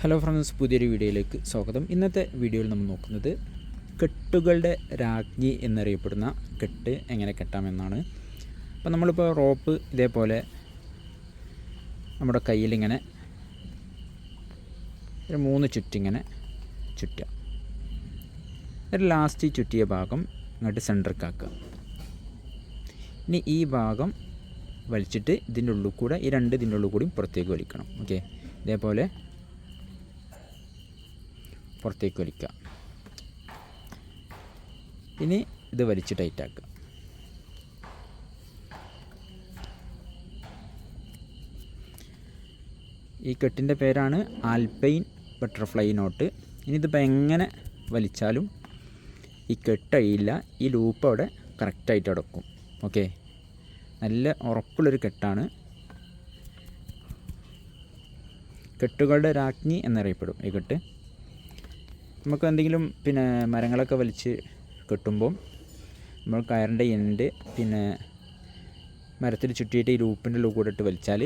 Hello friends പുതിയൊരു വീഡിയോയിലേക്ക് സ്വാഗതം. ഇന്നത്തെ വീഡിയോയിൽ നമ്മൾ നോക്കുന്നത് കെട്ടുകളുടെ രാജ്ഞി എന്നറിയപ്പെടുന്ന കെട്ട് എങ്ങനെ കെട്ടാമെന്നാണ്. അപ്പോൾ നമ്മളിപ്പോൾ റോപ്പ് ഇതേപോലെ നമ്മുടെ കയ്യിലിങ്ങനെ ഒരു മൂന്ന് ചുറ്റിങ്ങനെ ചുറ്റുക. ഒരു ലാസ്റ്റ് ചുറ്റിയ ഭാഗം ഇങ്ങോട്ട് സെന്ററിക്കാക്കുക ഇനി ഈ ഭാഗം വലിച്ചിട്ട് ഇതിന്റെ ഉള്ളിൽ കൂടെ ഈ രണ്ട് ഇതിന്റെ ഉള്ളിൽ കൂടി പുറത്തേക്ക് വലിക്കണം. ഓക്കെ ഇതേപോലെ പുറത്തേക്ക് വലിക്കുക. ഇനി ഇത് വലിച്ച് ടൈറ്റാക്കുക ഈ കെട്ടിന്റെ പേരാണ് ആൽപൈൻ ബട്ടർഫ്ലൈ നോട്ട്. ഇനി ഇതിപ്പോൾ എങ്ങനെ വലിച്ചാലും ഈ കെട്ടഴിയില്ല ഈ ലൂപ്പ് അവിടെ കറക്റ്റായിട്ട് അടക്കും. ഓക്കെ നല്ല ഉറപ്പുള്ളൊരു കെട്ടാണ്. കെട്ടുകളുടെ രാജ്ഞി എന്നറിയപ്പെടും ഈ കെട്ട്. നമുക്ക് എന്തെങ്കിലും പിന്നെ മരങ്ങളൊക്കെ വലിച്ച് കെട്ടുമ്പോൾ നമ്മൾ കയറിന്റെ എൻഡ് പിന്നെ മരത്തിൽ ചുറ്റിയിട്ട് ഈ ലൂപ്പിന്റെ ലൂ കൂടെ ഇട്ട് വലിച്ചാൽ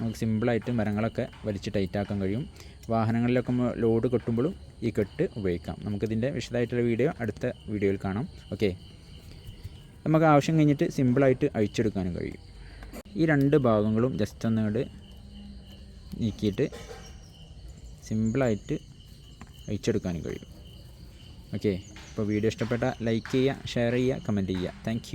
നമുക്ക് സിമ്പിളായിട്ട് മരങ്ങളൊക്കെ വലിച്ച് ടൈറ്റാക്കാൻ കഴിയും. വാഹനങ്ങളിലൊക്കെ നമ്മൾ ലോഡ് കെട്ടുമ്പോഴും ഈ കെട്ട് ഉപയോഗിക്കാം. നമുക്കിതിന്റെ വിശദമായിട്ടുള്ള വീഡിയോ അടുത്ത വീഡിയോയിൽ കാണാം. ഓക്കെ നമുക്ക് ആവശ്യം കഴിഞ്ഞിട്ട് സിമ്പിളായിട്ട് അഴിച്ചെടുക്കാനും കഴിയും. ഈ രണ്ട് ഭാഗങ്ങളും ജസ്റ്റ് ഒന്നുകൂടെ നീക്കിയിട്ട് സിമ്പിളായിട്ട് അയച്ചെടുക്കാനും കഴിയും. ഓക്കെ അപ്പോൾ വീഡിയോ ഇഷ്ടപ്പെട്ട ലൈക്ക് ചെയ്യുക ഷെയർ ചെയ്യുക കമന്റ് ചെയ്യുക. താങ്ക്